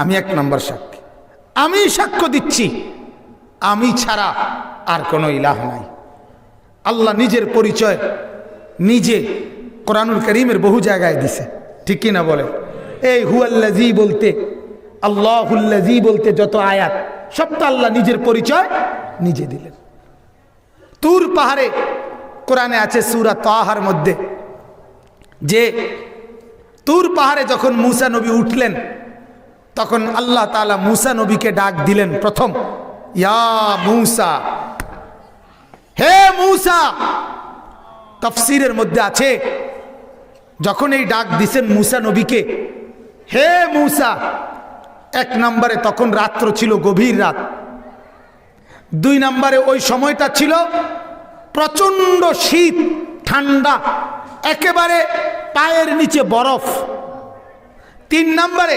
আমি এক নম্বর সাক্ষী। আমি সাক্ষ্য দিচ্ছি, আমি ছাড়া আর কোনো ইলাহ নাই। আল্লাহ নিজের পরিচয় নিজে কোরআনুল করিমের বহু জায়গায় দিছে। ঠিক কিনা বলে? এই হুয়াল্লাজি বলতে আল্লাহুল্লাজি বলতে যত আয়াত, সব তো আল্লাহ নিজের পরিচয় নিজে দিলেন। তুর পাহাড়ে কোরআনে আছে সুরা তাহার মধ্যে, যে তুর পাহাড়ে যখন মুসা নবী উঠলেন তখন আল্লাহ তাআলা মুসা নবীকে ডাক দিলেন প্রথম, ইয়া মুসা, হে মুসা, তফসিরের মধ্যে আছে, যখন এই ডাক দিছেন মুসা নবীকে, হে মুসা, এক নম্বরে তখন রাত্র ছিল গভীর রাত, দুই নম্বরে ওই সময়টা ছিল প্রচণ্ড শীত, ঠান্ডা, একেবারে পায়ের নিচে বরফ, তিন নম্বরে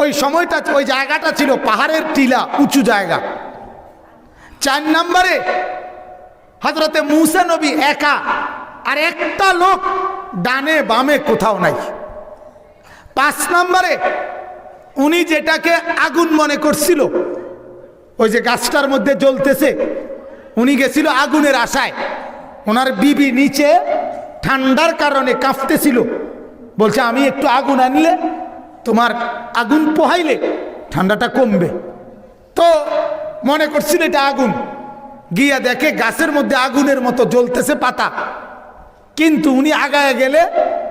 ওই সময়টা ওই জায়গাটা ছিল পাহাড়ের টিলা, উঁচু জায়গা। চার নম্বরে হজরতে মুসা নবী একা, আর একটা লোক ডানে বামে কোথাও নাই। পাঁচ নম্বরে উনি যেটাকে আগুন মনে করছিল, ওই যে গাছটার মধ্যে জ্বলতেছে, উনি গেছিল আগুনের আশায়। ওনার বিবি নিচে ঠান্ডার কারণে কাঁপতেছিল, বলছে, আমি একটু আগুন আনলে তোমার আগুন পোহাইলে ঠান্ডাটা কমবে। তো মনে করছিল এটা আগুন। গিয়া দেখে গাছের মধ্যে আগুনের মতো জ্বলতেছে পাতা। কিন্তু উনি আগায় গেলে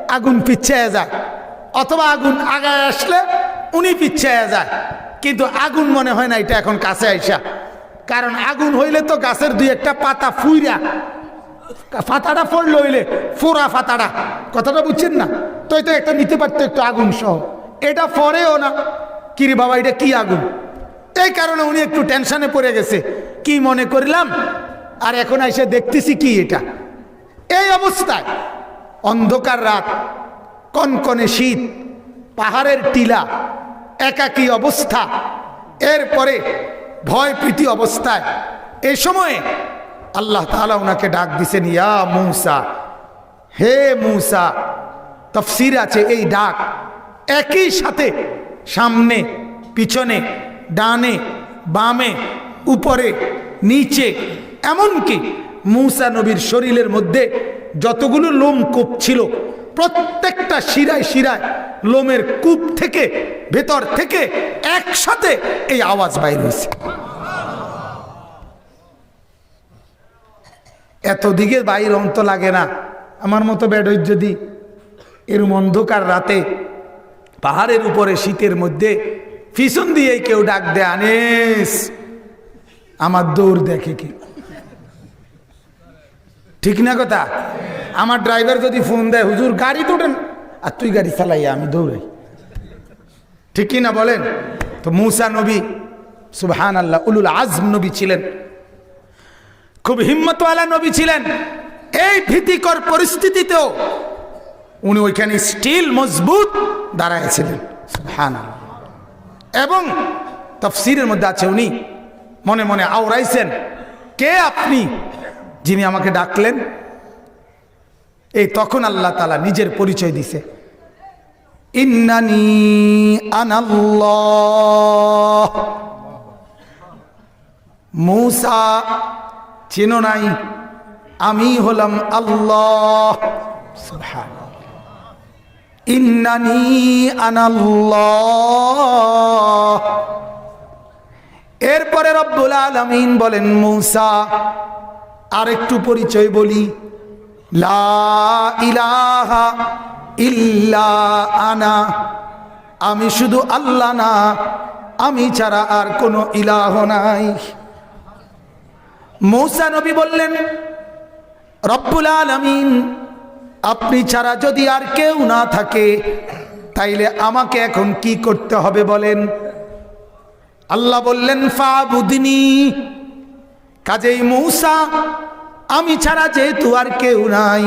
আগুন পিছিয়ে যায়। অথবা আগুন আগায় আসলে উনি পিছিয়ে যায়। কিন্তু আগুন মনে হয় না এটা এখন কাছে আইসা। কারণ আগুন হইলে তো গাছের দুই একটা পাতা ফুইরা। ফাতাটা পড়ল হইলে ফোরা ফাতাটা কথাটা বুঝছেন না? তো এটা একটা নিতে পারতো একটু আগুন সহ। এটা পরেও না। কিরে বাবা, এটা কি আগুন? এই কারণে উনি একটু টেনশনে পড়ে গেছে। কি মনে করলাম? আর এখন এসে দেখতেছি কি এটা। এই অবস্থায় অন্ধকার রাত, কনকনে শীত, পাহাড়ের টিলা, একাকী অবস্থা। এরপরে ভয় প্রীতি অবস্থায় এ সময়ে আল্লাহ তাআলা ওনাকে ডাক দিছেন, ইয়া মূসা, হে মূসা, তফসির আছে এই ডাক। একই সাথে সামনে, পিছনে, ডানে, বামে, উপরে, নিচে, এমনকি মূসা নবীর শরীরের মধ্যে যতগুলো লোম কূপ ছিল, প্রত্যেকটা শিরায় শিরায় লোমের কূপ থেকে, ভেতর থেকে একসাথে এই আওয়াজ বাইর হয়েছে। এত দিকে বাইর অন্ত লাগে না। আমার মতো বেডই যদি এরম অন্ধকার রাতে পাহাড়ের উপরে শীতের মধ্যে পিছন দিয়ে কেউ ডাক দেয়, আনিস, আমার দৌড় দেখে কি? ঠিক না কথা? আমার ড্রাইভার যদি ফোন দেয়, হুজুর, গাড়ি তো আর তুই গাড়ি চালাই আমি দৌড়াই। ঠিক কি না বলেন? তো মুসা নবী সুবহান আল্লাহ উলুল আজম নবী ছিলেন। খুব হিম্মতওয়ালা নবী ছিলেন। এই ভীতিকর পরিস্থিতিতেও উনি ওইখানে স্টিল মজবুত দাঁড়াইছিলেন। সুবহান আল্লাহ। এবং তফসিরের মধ্যে আছে উনি মনে মনে আওড়াইছেন, কে আপনি? যিনি আমাকে ডাকলেন। এই তখন আল্লাহ তালা নিজের পরিচয় দিছে। ইন্নানি আনাল্লাহ। মূসা, চেনো নাই, আমি হলাম আল্লাহ। সুবহানাল্লাহ। ইন্নানি এরপরে রব্বুল আলমিন বলেন, মূসা আর একটু পরিচয় বলি। লা ইলাহা ইল্লা আনা। আমি শুধু আল্লাহ না, আমি ছাড়া আর কোনো ইলাহ নাই। মৌসা নবী বললেন, রব্বুল আলমিন আপনি ছাড়া যদি আর কেউ না থাকে, তাইলে আমাকে এখন কি করতে হবে বলেন? আল্লাহ বললেন, ফাবুদিনী, কাজেই মৌসা, আমি ছাড়া যেহেতু আর কেউ নাই,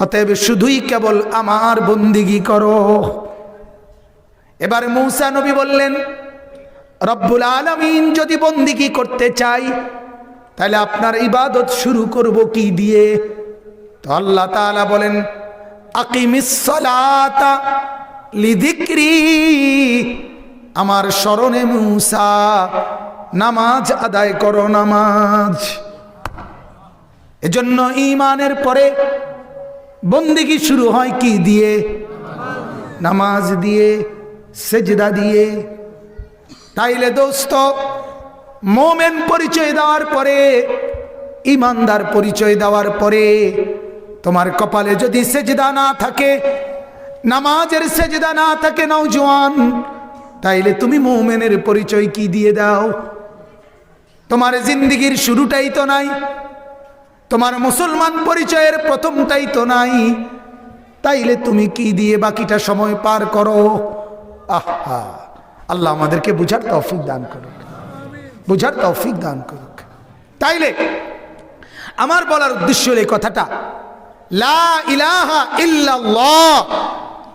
অতএব শুধুই কেবল আমার বন্দিগি করো। এবার মৌসা নবী বললেন, রব্বুল আলমিন যদি বন্দিগি করতে চাই তাহলে আপনার ইবাদত শুরু করব কি দিয়ে? তো আল্লাহ তাআলা বলেন আমার স্মরণে মুসা, নামাজ আদায় করো নামাজ। এজন্য ইমানের পরে বন্দিগি শুরু হয় কি দিয়ে? নামাজ দিয়ে, সেজদা দিয়ে। তাইলে দোস্ত, মোমেন পরিচয় দেওয়ার পরে, ইমানদার পরিচয় দেওয়ার পরে তোমার কপালে যদি সেজদা না থাকে, নামাজের সেজদা না থাকে নৌজওয়ান তাইলে তুমি মোমেনের পরিচয় কি দিয়ে দাও? তোমার জিন্দিগির শুরুটাই তো নাই, তোমার মুসলমান পরিচয়ের প্রথমটাই তো নাই, তাইলে তুমি কি দিয়ে বাকিটা সময় পার করো? আহা আল্লাহ আমাদেরকে বুঝার তৌফিক দান করুক, বুঝার তৌফিক দান করুক। তাইলে, আমার বলার উদ্দেশ্য এই কথাটা। লা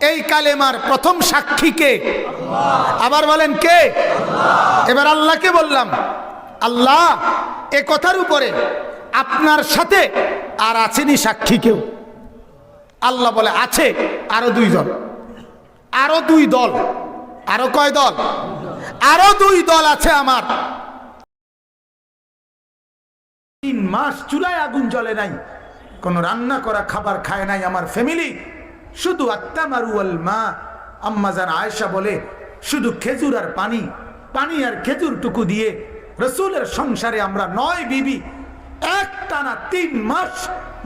এই কালেমার প্রথম সাক্ষীকে আবার বলেন কে? এবার আল্লাহকে বললাম, আল্লাহ, এ কথার উপরে আপনার সাথে আর আছেনি সাক্ষী কেউ। আল্লাহ বলে, আছে আরও দুই দল। আরও দুই দল। আরও কয় দল? আরও দুই দল আছে আমার। তিন মাস চুলায় আগুন জ্বলে নাই। কোনো রান্না করা খাবার খায় নাই আমার ফ্যামিলি শুধু আত্মা আত্মামারুয়াল মা। আম্মাজান আয়েশা বলে, শুধু খেজুর আর পানি পানি আর খেজুর টুকু দিয়ে রসুলের সংসারে আমরা নয় বিবি এক টানা তিন মাস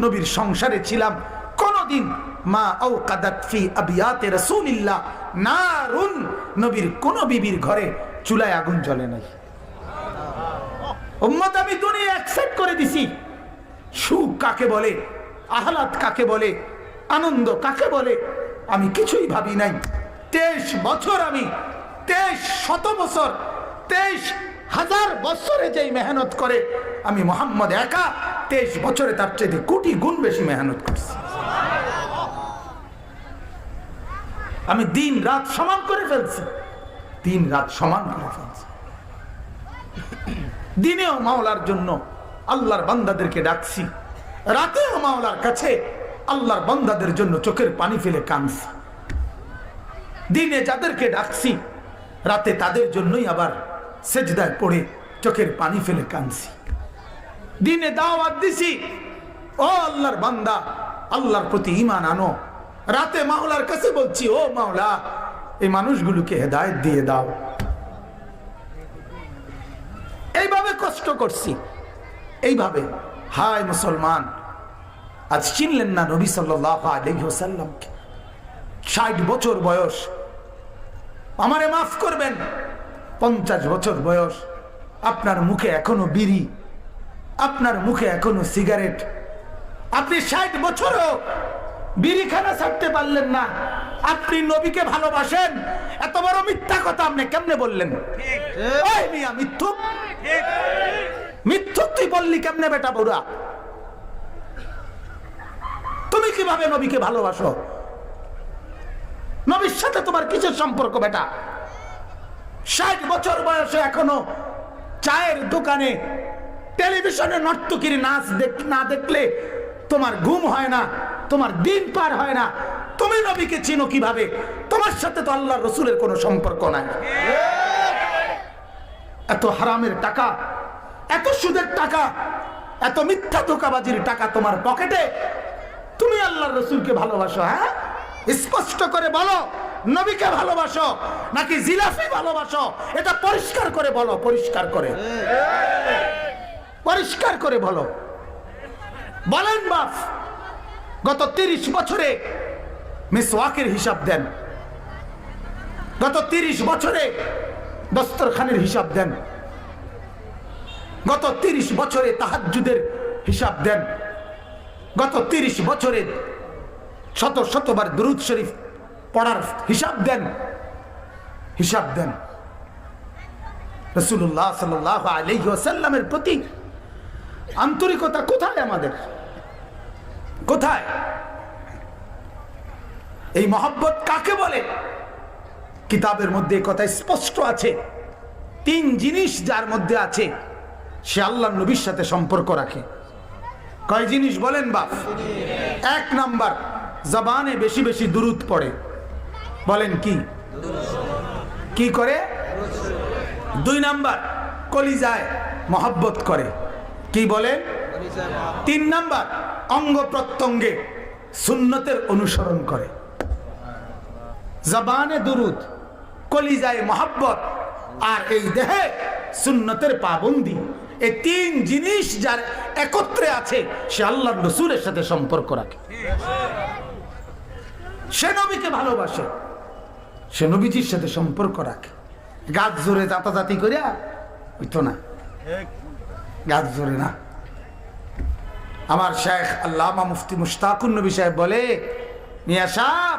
নবীর সংসারে ছিলাম। কোনদিন মা ও কাদাতফি আবিয়াতে রসুলিল্লাহ, নারুন নবীর কোন বিবির ঘরে চুলায় আগুন জ্বলে নাই। উম্মত, আমি দুনিয়া অ্যাকসেপ্ট করে দিছি। সুখ কাকে বলে? আহ্লাদ কাকে বলে? আনন্দ কাকে বলে? আমি কিছুই ভাবি নাই। তেইশ বছর আমি, তেইশ শত বছর, তেইশ হাজার বছরে যেই মেহনত করে আমি মোহাম্মদ একা, তেইশ বছরে তার চেয়ে কোটি গুণ বেশি মেহনত করছি। আমি দিন রাত সমান করে ফেলছি। দিন রাত সমান করে ফেলছি। দিনেও মাওলার জন্য আল্লাহর বান্দাদেরকে ডাকছি। রাতে মাওলার কাছে, আল্লাহর বান্দাদের জন্য চোখের পানি ফেলে কানছি দিনে যাদেরকে ডাকছি, রাতে তাদের জন্যই আবার সেজদায় পড়ে চোখের পানি ফেলে কানছি দিনে দাওয়াত দিছি, ও আল্লাহর বান্দা, আল্লাহর প্রতি ইমান আনো। রাতে মাওলার কাছে বলছি, ও মাওলা, এই মানুষগুলোকে হেদায়েত দিয়ে দাও। এইভাবে কষ্ট করছি। এইভাবে হায় মুসলমান আজ চিনলেন না নবী সাল্লামকে ষাট বছর বয়স আমারে মাফ করবেন পঞ্চাশ বছর বয়স আপনার মুখে এখনও বিড়ি আপনার মুখে এখনও সিগারেট আপনি ষাট বছরও বিড়িখানা ছাড়তে পারলেন না। আপনি নবীকে ভালোবাসেন এত বড় মিথ্যা কথা আপনি কেমনে বললেন? মিথ্যুক। তুই বললি কেমনে বেটা বুড়া তুমি কীভাবে নবীকে ভালোবাসো? নবীর সাথে তোমার কিসের সম্পর্ক বেটা? ষাট বছর বয়সে এখনও চায়ের দোকানে টেলিভিশনে নর্তকির নাচ না দেখলে তোমার ঘুম হয় না, তোমার দিন পার হয় না। তুমি নবীকে চিনো কীভাবে? তোমার সাথে তো আল্লাহ রসুলের কোনো সম্পর্ক নাই। এত হারামের টাকা এত সুদের টাকা, এত মিথ্যা ধোকাবাজির টাকা তোমার পকেটে? তুমি আল্লাহর রসুলকে ভালোবাসো হ্যাঁ? স্পষ্ট করে বলো, নবীকে ভালোবাসো, নাকি জিলাফি ভালোবাসো? এটা পরিষ্কার করে বলো, পরিষ্কার করে। পরিষ্কার করে বলো। বলেন, বাপ, গত তিরিশ বছরে মিস ওয়াকের হিসাব দেন। গত তিরিশ বছরে দস্তরখানের হিসাব দেন। গত তিরিশ বছরে তাহাজুদের হিসাব দেন। গত তিরিশ বছরে শত শতবার দুরুদ শরীফ পড়ার হিসাব দেন। হিসাব দেন। রসুল্লাহ সাল্লাহ আলহ্লামের প্রতি আন্তরিকতা কোথায় আমাদের? কোথায়? এই মহব্বত কাকে বলে? কিতাবের মধ্যে কথা স্পষ্ট আছে। তিন জিনিস যার মধ্যে আছে। সে আল্লাহ নবীর সাথে সম্পর্ক রাখে। কয় জিনিস বলেন বাপ? এক নাম্বার, জবানে বেশি বেশি দুরুদ পড়ে। বলেন কি? কি করে? দুই নাম্বার, কলিজায় মহব্বত করে। কি বলে? তিন নাম্বার, অঙ্গ প্রত্যঙ্গে সুন্নতের অনুসরণ করে। জবানে দুরুদ, কলিজায় মহাব্বত, আর এই দেহে সুন্নতের পাবন্দি। এই তিন জিনিস যার একত্রে আছে, সে আল্লাহ রসুলের সাথে সম্পর্ক রাখে। সে নবীকে ভালোবাসে, সে নবীজির সাথে সম্পর্ক রাখে। গাছ জোরে জাতাজাতি করিয়া হইতো না। গাছ জোরে না। আমার শেখ আল্লামা মুফতি মুশতাকুর নবী সাহেব বলে, মিয়া সাহ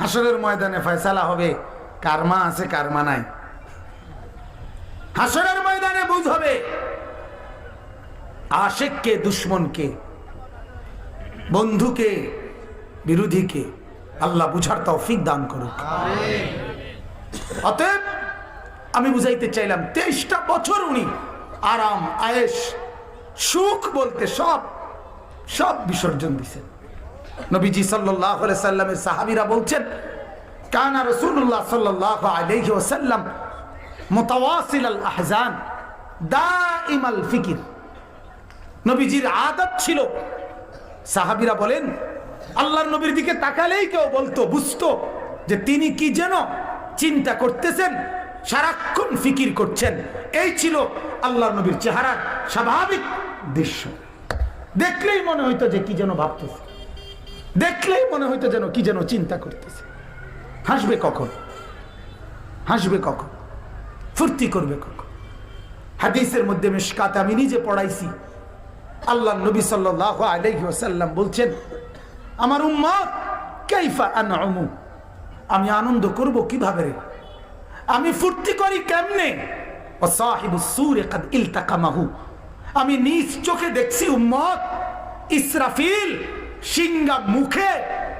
হাসরের ময়দানে ফয়সালা হবে কারমা আছে কারমা নাই? হাসরের ময়দানে বুঝ হবে। আশেককে, দুশ্মনকে, বন্ধুকে, বিরোধীকে আল্লাহ বুঝার তৌফিক দান করুক। অতএব আমি বুঝাইতে চাইলাম, তেইশটা বছর উনি আরাম আয়েস সুখ বলতে সব সব বিসর্জন দিছেন। নবীজি সাল্লাহ সাল্লামের সাহাবিরা বলছেন, কানা রসুল্লাহ সাল্লাহ আলহি ওসাল্লাম মোতাওয়াসিল আল আহজান দা ইমাল ফিকির। নবীজির আদত ছিল। সাহাবিরা বলেন, আল্লাহর নবীর দিকে তাকালেই কেউ বলতো, বুঝতো যে তিনি কি যেন চিন্তা করতেছেন, সারাক্ষণ ফিকির করছেন। এই ছিল আল্লাহর নবীর চেহারার স্বাভাবিক দৃশ্য। দেখলেই মনে হইতো যে কি যেন ভাবতেছে। দেখলেই মনে হইতো যেন কি যেন চিন্তা করতেছে। হাসবে কখন? হাসবে কখন? ফুর্তি করবে কখন? হাদিসের মধ্যে মেশকাতে আমি নিজে পড়াইছি। আল্লাহ নবী সাল্লাহ আলাইহি ওয়াসাল্লাম বলছেন, আমার উম্মত, কাইফা আনউমু আমি আনন্দ করব কীভাবে রে? আমি ফুর্তি করি কেমনে? ও সাহিবু আমি নিজ চোখে দেখছি উম্মত, ইসরাফিল সিংহা মুখে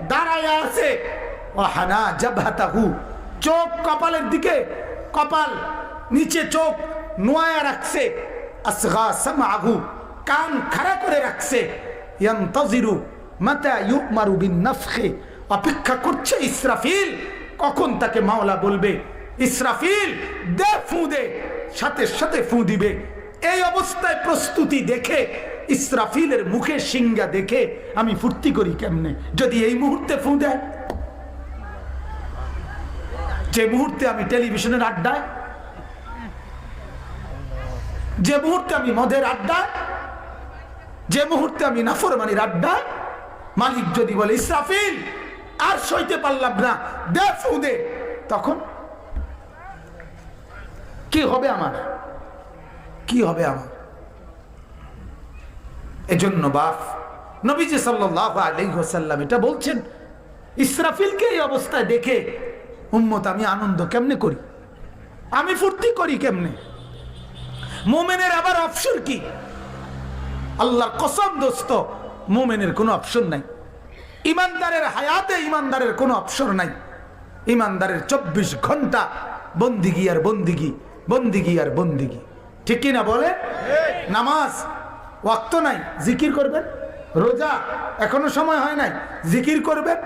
দাঁড়ায় আছে। ও হানা জাবহাতাহু। চোখ কপালের দিকে, কপাল নিচে চোখ নোয়া রাখছে। আসগা সামাহু। কান খাড়া করে রাখছে। অপেক্ষা করছে ইসরাফিল। কখন তাকে মাওলা বলবে? ইসরাফিল, দে ফু দে, সাথে সাথে ফু দিবে। এই অবস্থায় প্রস্তুতি দেখে, ইসরাফিলের মুখে সিঙ্গা দেখে আমি ফুর্তি করি কেমনে? যদি এই মুহূর্তে ফু দেয়। যে মুহূর্তে আমি টেলিভিশনের আড্ডায়, যে মুহূর্তে আমি মদের আড্ডায় যে মুহূর্তে আমি নাফরমানির আড্ডায় মালিক যদি বলে, ইসরাফিল, আর সইতে পারলাম না, দে তখন কি হবে আমার? কি হবে আমার? এজন্য বাপ, নবীজি সাল্লাহ এটা বলছেন, ইসরাফিলকে এই অবস্থায় দেখে উম্মত, আমি আনন্দ কেমনে করি? আমি ফুর্তি করি কেমনে? মোমেনের আবার অপশন কি? আল্লাহর কসম দোস্ত, মোমেনের কোনো অপশন নাই। ইমানদারের হায়াতে ইমানদারের কোনো অপশন নাই। ইমানদারের চব্বিশ ঘণ্টা বন্দিগি আর বন্দিগি বন্দিগি আর বন্দিগি। ঠিক কি না বলে? নামাজ ওয়াক্ত নাই, জিকির করবেন? রোজা এখনও সময় হয় নাই, জিকির করবেন?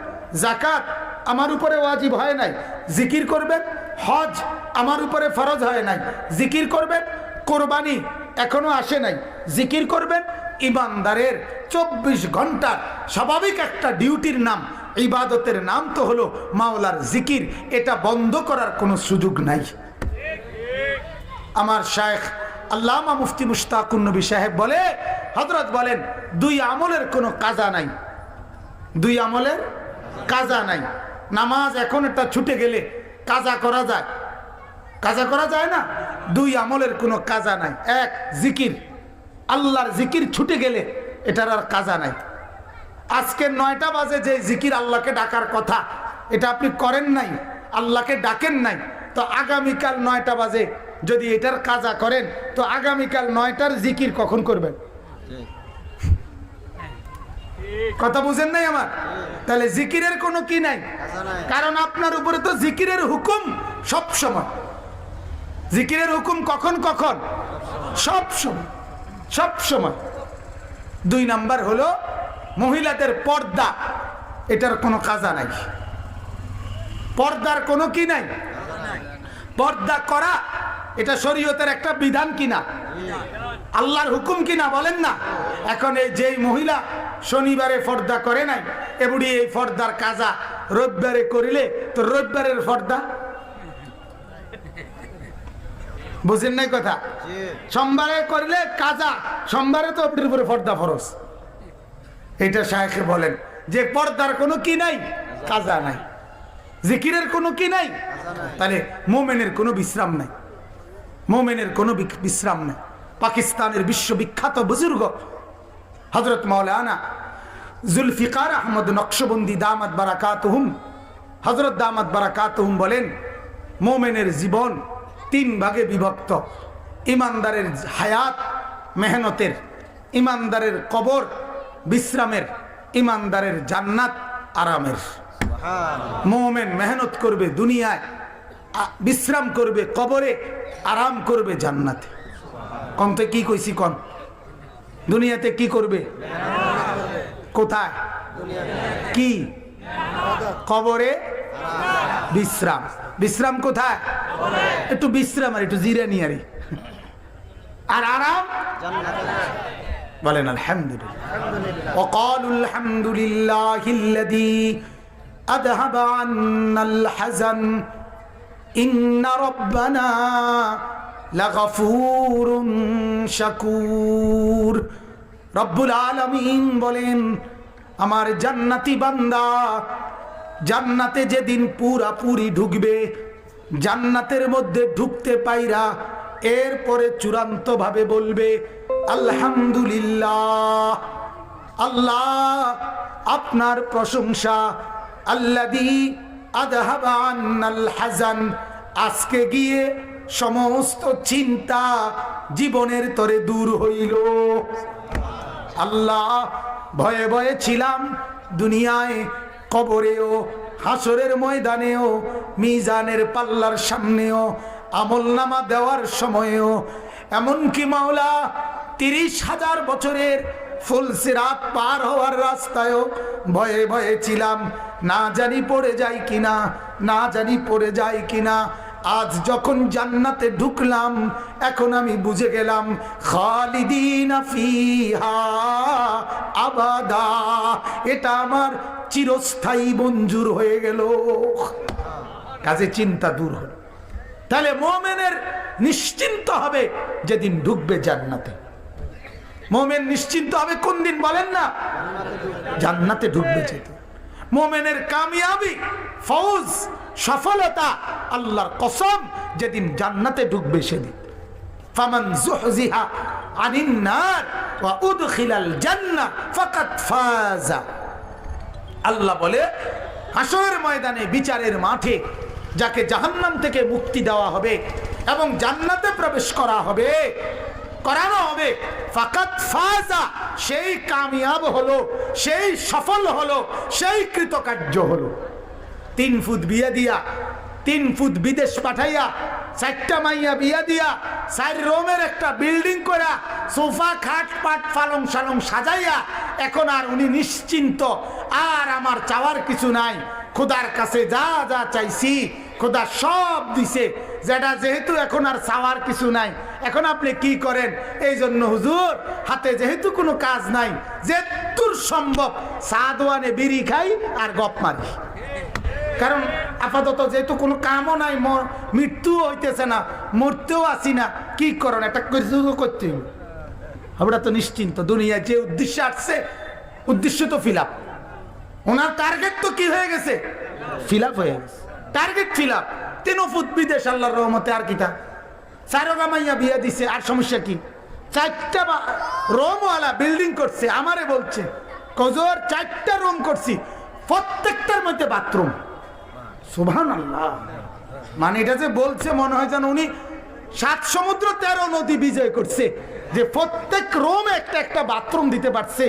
জাকাত আমার উপরে ওয়াজিব হয় নাই, জিকির করবেন? হজ আমার উপরে ফরজ হয় নাই, জিকির করবেন? কোরবানি এখনও আসে নাই, জিকির করবেন? ইমানদারের চব্বিশ ঘণ্টার স্বাভাবিক একটা ডিউটির নাম, ইবাদতের নাম তো হলো মাওলার জিকির। এটা বন্ধ করার কোনো সুযোগ নাই। আমার শায়েখ আল্লামা মুফতি মুশতাকুন নবী সাহেব বলে হজরত বলেন, দুই আমলের কোনো কাজা নাই। দুই আমলের কাজা নাই। নামাজ এখন একটা ছুটে গেলে কাজা করা যায়। কাজা করা যায় না? দুই আমলের কোনো কাজা নাই। এক, জিকির। আল্লাহর জিকির ছুটে গেলে এটার আর কাজা নাই। আজকে নয়টা বাজে যে জিকির আল্লাহকে ডাকার কথা এটা আপনি করেন নাই আল্লাহকে ডাকেন নাই তো আগামীকাল নয়টা বাজে যদি এটার কাজা করেন তো আগামীকাল নয়টার জিকির কখন করবেন? কথা বুঝেন নাই আমার? তাহলে জিকিরের কোনো কি নাই? কারণ আপনার উপরে তো জিকিরের হুকুম সব সময়। জিকিরের হুকুম কখন কখন? সব সময়। সব সময়। দুই নাম্বার হলো মহিলাদের পর্দা, এটার কোনো কাজা নাই। পর্দার কোনো কি নাই? পর্দা করা, এটা শরীয়তের একটা বিধান কিনা? আল্লাহর হুকুম কিনা বলেন না? এখন এই যেই মহিলা শনিবারে পর্দা করে নাই এবুড়ি এই পর্দার কাজা রবিবারে করিলে তো রবিবারের পর্দা বুঝেন নাই কথা? সোমবারে করলে কাজা সোমবারে তো আপনির উপরে পর্দা ফরস এটা শাহেখে বলেন যে পর্দার কোনো কি নাই কাজা নাই। জিকিরের কোনো কি নাই তাহলে মোমেনের কোনো বিশ্রাম নাই। মোমেনের কোনো বিশ্রাম নাই। পাকিস্তানের বিশ্ববিখ্যাত বুজুর্গ হজরত মৌলানা জুলফিকার আহমদ নকশবন্দি দামাত বারাকাতহুম হজরত দামাত বারাকাতহুম বলেন মোমেনের জীবন তিন ভাগে বিভক্ত। ইমানদারের হায়াত, মেহনতের, ইমানদারের কবর, বিশ্রামের, ইমানদারের জান্নাত, আরামের। মোমেন মেহনত করবে দুনিয়ায় বিশ্রাম করবে কবরে, আরাম করবে জান্নাতে। কমতে কি কইছি কন? দুনিয়াতে কি করবে? কোথায়? কি? কবরে বিশ্রাম বিশ্রাম কোথায় একটু বিশ্রাম আর একটু জিরানি আরে আর আরাম বলেন আলহামদুলিল্লাহ وقالوا الحمد لله الذي أذهب عنا الحزن إن ربنا لغفور شكور রব্বুল আলমিন বলেন আমার জান্নাতি বান্দা জান্নাতে যেদিন পুরাপুরি ঢুকবে, জান্নাতের মধ্যে ঢুকতে পাইরা এরপরে চূড়ান্তভাবে বলবে, আলহামদুলিল্লাহ, আল্লাহ আপনার প্রশংসা, আল্লাদি আদহাবা আন্নাল হাজান আজকে গিয়ে সমস্ত চিন্তা জীবনের তরে দূর হইল। আল্লাহ ভয়ে ভয়ে ছিলাম দুনিয়ায় কবরেও, হাসরের ময়দানেও, মিজানের পাল্লার সামনেও আমল নামা দেওয়ার সময়েও। এমনকি মাওলা, তিরিশ হাজার বছরের ফুলসিরাত পার হওয়ার রাস্তায়ও ভয়ে ভয়ে ছিলাম, না জানি পড়ে যাই কিনা, না জানি পড়ে যাই কিনা। আজ যখন জান্নাতে ঢুকলাম, এখন আমি বুঝে গেলাম, খালিদিন আবাদা। এটা আমার চিরস্থায়ী মঞ্জুর হয়ে গেল। কাজে চিন্তা দূর হল। তাহলে মোমেনের নিশ্চিন্ত হবে যেদিন ঢুকবে জান্নাতে। মোমেন নিশ্চিন্ত হবে কোন দিন বলেন না? জান্নাতে ঢুকবে যেতে মোমেনের কামিয়াবি ফৌজ, সফলতা, আল্লাহর কসম, যেদিন জান্নাতে ঢুকবে সেদিন। ফামান ফাজা। আল্লাহ বলে, হাসরের ময়দানে বিচারের মাঠে যাকে জাহান্নাম থেকে মুক্তি দেওয়া হবে এবং জান্নাতে প্রবেশ করা হবে, করানো হবে ফাকাত ফাজা, সেই কামিয়াব হলো, সেই সফল হলো, সেই কৃতকার্য হলো। তিন ফুট বিয়ে দিয়া, তিন ফুট বিদেশ পাঠাইয়া, চারটা মাইয়া বিয়া দিয়া, চার রোমের একটা বিল্ডিং করা সোফা, খাট, পাট, ফালং সালং সাজাইয়া, এখন আর উনি নিশ্চিন্ত, আর আমার চাওয়ার কিছু নাই। খোদার কাছে যা যা চাইছি, খোদা সব দিছে। যেটা যেহেতু এখন আর চাওয়ার কিছু নাই, এখন আপনি কি করেন? এই জন্য হুজুর, হাতে যেহেতু কোনো কাজ নাই যেতুর সম্ভব, সাদওয়ানে বিড়ি খাই আর গপ মারি। কারণ আপাতত যেহেতু কোনো কামও নাই মৃত্যুও হইতেছে না, মরতেও আসি না, কি করেন তো করতে আমরা তো নিশ্চিন্ত দুনিয়া যে উদ্দেশ্যে আসছে, উদ্দেশ্য তো ফিল আপ ওনার টার্গেট তো কি হয়ে গেছে? ফিল আপ হয়ে গেছে। টার্গেট ফিল আপ তিন ফুট বিদেশ, আল্লাহর রহমতে আর কিতা চারো মাইয়া বিয়া দিছে, আর সমস্যা কি? চারটা রোমওয়ালা বিল্ডিং করছে, আমারে বলছে কজোর চারটা রুম করছি, প্রত্যেকটার মধ্যে বাথরুম সুভান আল্লাহ মানে এটা যে বলছে, মনে হয় যেন উনি সাত সমুদ্র তেরো নদী বিজয় করছে, যে প্রত্যেক রোমে একটা একটা বাথরুম দিতে পারছে।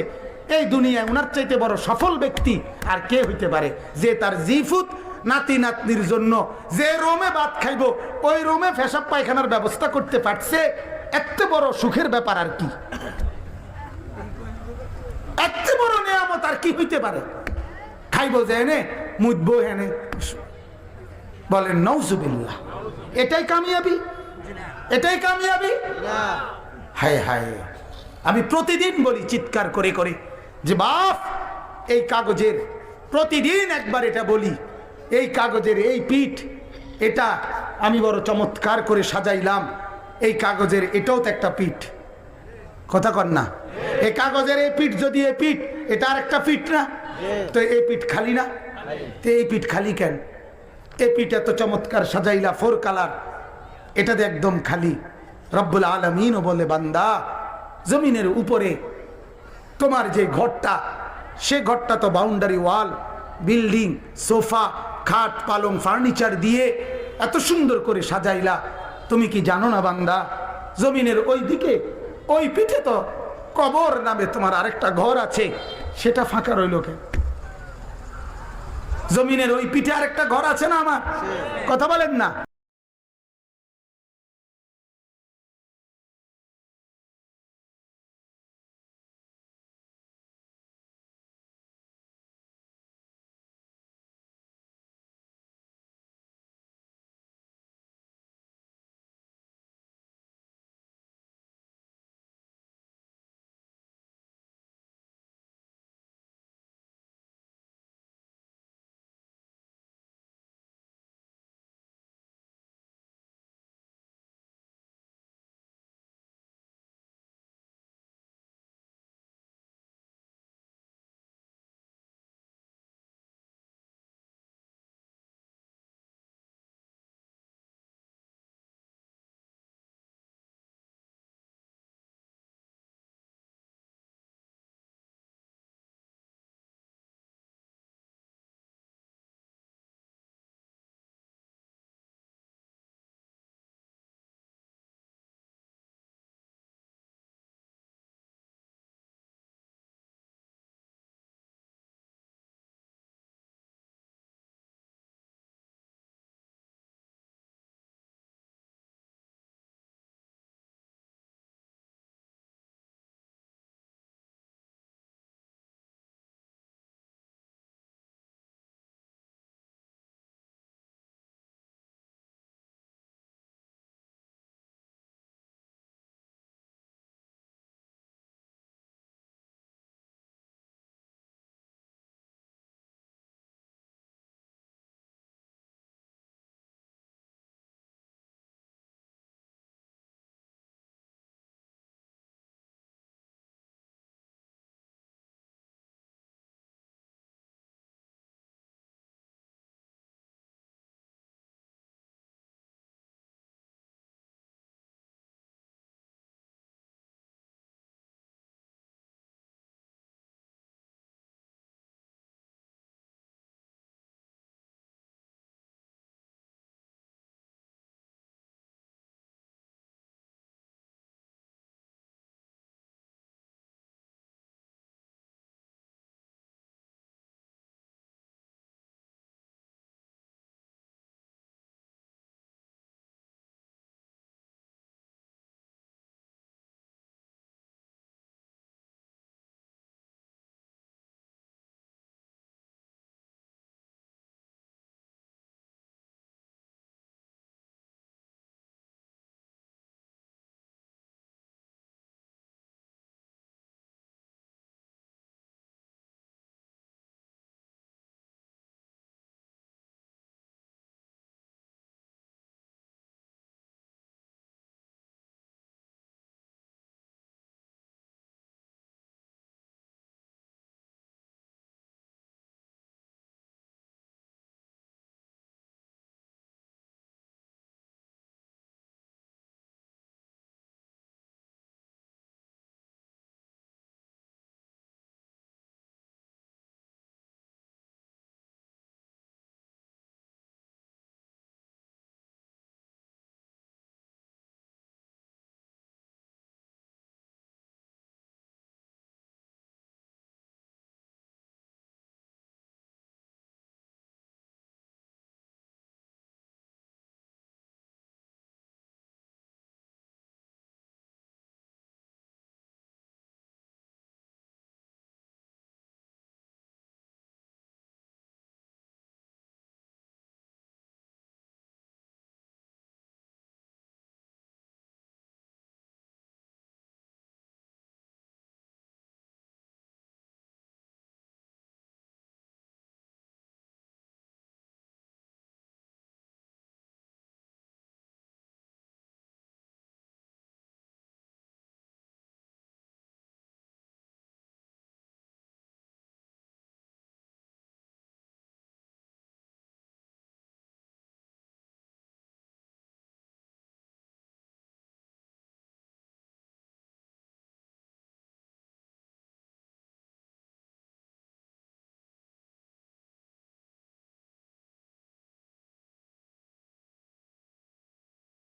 এই দুনিয়ায় উনার চাইতে বড় সফল ব্যক্তি আর কে হইতে পারে? যে তার জিফুত নাতি নাতনির জন্য যে রোমে ভাত খাইব, ওই রোমে ফেসাব পায়খানার ব্যবস্থা করতে পারছে এত বড় সুখের ব্যাপার আর কি? এত বড় নিয়ামত আর কি হইতে পারে? খাইব যে এনে মুদবো হেনে বলেন নৌজুবিল্লাহ এটাই কামিয়াবি? এটাই কামিয়াবি? হায় হায়। আমি প্রতিদিন বলি চিৎকার করে করে যে বাপ এই কাগজের প্রতিদিন একবার এটা বলি। এই কাগজের এই পিঠ এটা আমি বড় চমৎকার করে সাজাইলাম। এই কাগজের এটাও তো একটা পিঠ। কথা কর না। এই কাগজের এই পিঠ যদি এই পিঠ এটা আর একটা পিঠ না? তো এই পিঠ খালি না? তো এই পিঠ খালি কেন? এই পিঠ এত চমৎকার সাজাইলা, ফোর কালার। এটা এটাতে একদম খালি। রব্বুল আলমিনও বলে, বান্দা, জমিনের উপরে তোমার যে ঘরটা, সে ঘরটা তো বাউন্ডারি ওয়াল বিল্ডিং সোফা খাট, পালং ফার্নিচার দিয়ে এত সুন্দর করে সাজাইলা। তুমি কি জানো না, বান্দা, জমিনের ওই দিকে ওই পিঠে তো কবর নামে তোমার আরেকটা ঘর আছে, সেটা ফাঁকা রইল কে জমিনের ওই পিঠে আর একটা ঘর আছে না আমার? কথা বলেন না।